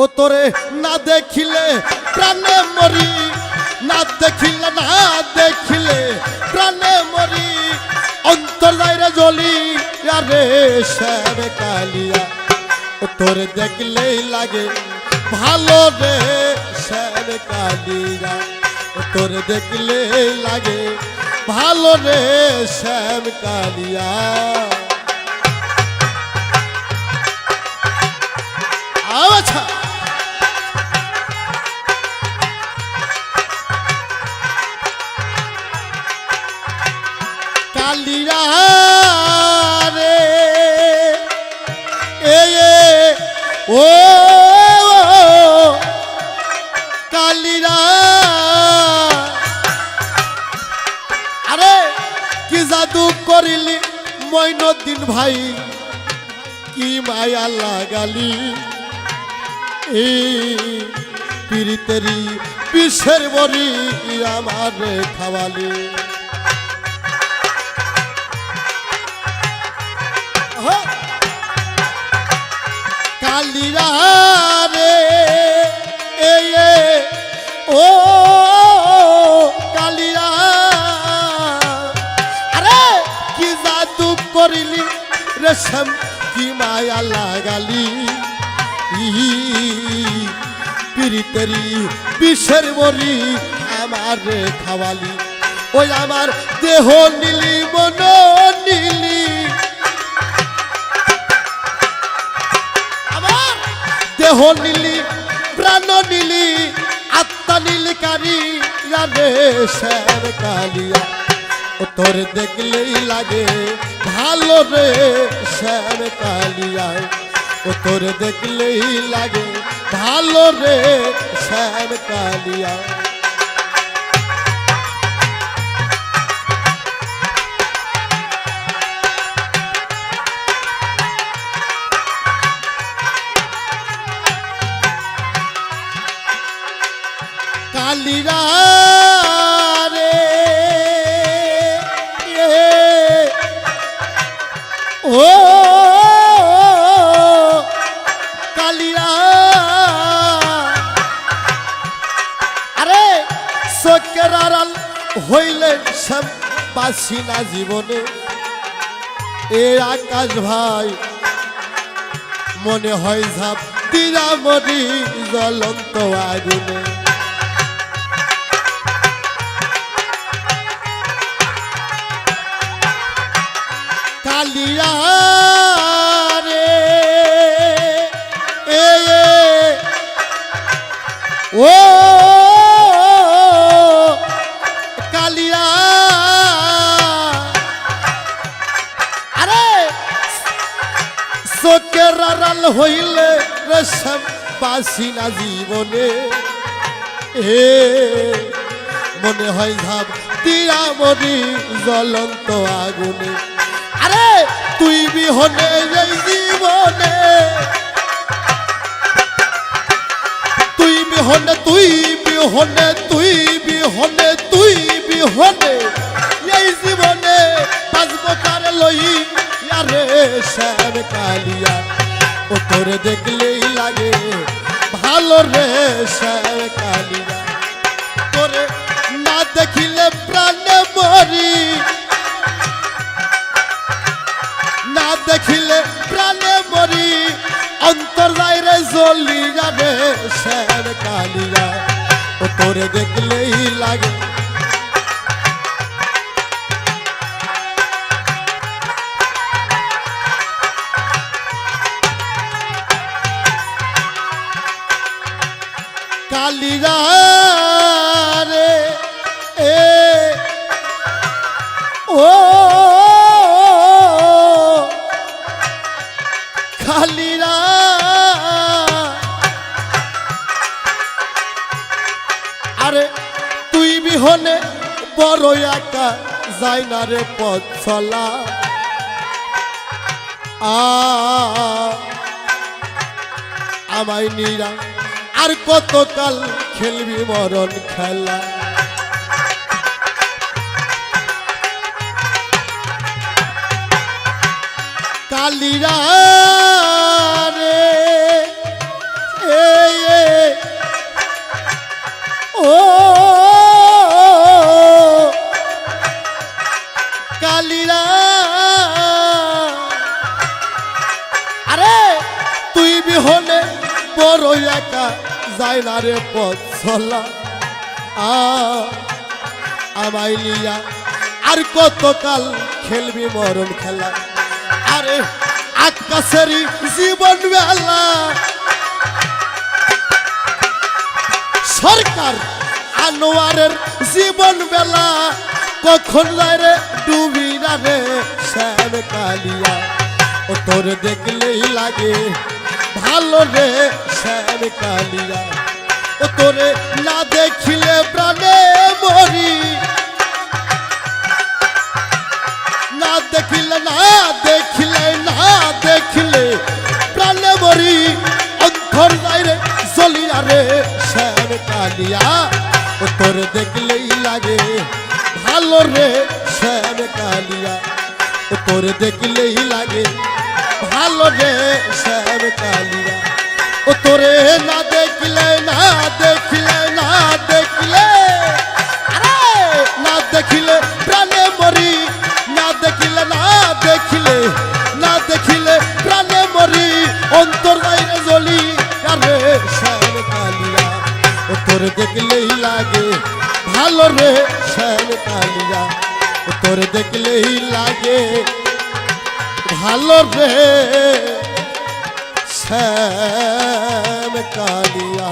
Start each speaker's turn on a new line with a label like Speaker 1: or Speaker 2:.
Speaker 1: ও তোরে না দেখিলে প্রাণে মরি, না দেখিলে না দেখিলে প্রাণে মরি। অন্তর দাইরে জ্বলি, আরে শ্যাম কালিয়া, ও তোরে দেখলেই লাগে ভালো রে শ্যাম কালিয়া। ও তোরে দেখলেই লাগে ভালো রে শ্যাম কালিয়া। এ ও কালিয়া আরে, কি জাদু করিলি মইনুদ্দিন ভাই? কি মায়া লাগালি এই পিরিতেরি বিষের বড়ি আমার খাওয়ালি। কালিরা রে এ ও কালিরা আরে, কি জাদু করিলি কি মায়া লাগালি। পিরিতেরি বিষের বড়ি আমার খাওয়ালি। ওই আমার দেহ নীলি মন নীলি। দেহ নীলি, প্রাণ নীলি, আত্মা নীলি কারি, রাধে শ্যাম কালিয়া। ও তোর দেখলেই লাগে ভালো রে শ্যাম কালিয়া। ও তোর দেখলেই লাগে ভালো রে শ্যাম কালিয়া। চোখের আড়াল হইলে সব বাসি না জীবনে। এ আকাশ ভাই, মনে হয় ঝাপ দিরামরি জ্বলন্ত আগুনে। কালিয়া রে ও চোখের আড়াল হইলে রেশম বাসি না জীবনে। এ, মনে হয় ঝাপ তীরামরি জ্বলন্ত আগুনে। আরে, তুই বিহনে এই জীবনে। তুই বিহনে তুই বিহনে শ্যাম কালিয়া ও তোরে দেখলেই লাগে, ভালো রে শ্যাম কালিয়া। তোরে না দেখিলে প্রাণে মরি। না দেখিলে প্রাণে মরি, অন্তর যাইরে জলি যাবে শ্যাম কালিয়া। ও তোরে দেখলেই লাগে কালিরা রে এ, ও খালিরা আরে, তুই বিহনে বড় একা যাই না রে পথ চলা। আমায় নিরা আর কতকাল খেলবি মরণ খেলা? কালিরা রে ও আরে তুই বিহনে বড় একা যায় না রে পথ চলা আ, আমায় লিয়া আর কতকাল খেলবি মরণ খেলা। আরে আকাশেরই জীবন বেলা। সরকার আনোয়ারের জীবন বেলা। কখন যায় রে ডুবি রে শ্যাম কালিয়া ও তোর দেখলেই লাগে ভালো রে শ্যাম কালিয়া। ও তোরে না দেখিলে প্রাণে মরি। না দেখিলে না দেখিলে না দেখিলে প্রাণে মরি। অন্তর যাইরে চলিয়া রে শ্যাম কালিয়া। ও তোর দেখলেই লাগে ভালো রে কালিয়া। তোর দেখলেই লাগে ভালো রে শ্যাম কালিয়া। ও তোরে না দেখলে না দেখলে না দেখলে। আরে, না দেখিলে প্রাণে মরি, না দেখিলে না দেখিলে না দেখিলে প্রাণে মরি। অন্তর বাইরে জ্বলি, আরে শ্যাম কালিয়া। ও তোর দেখলেই লাগে, ভালো রে শ্যাম কালিয়া। ও তোর দেখলেই লাগে, ভালো রে শ্যাম কালিয়া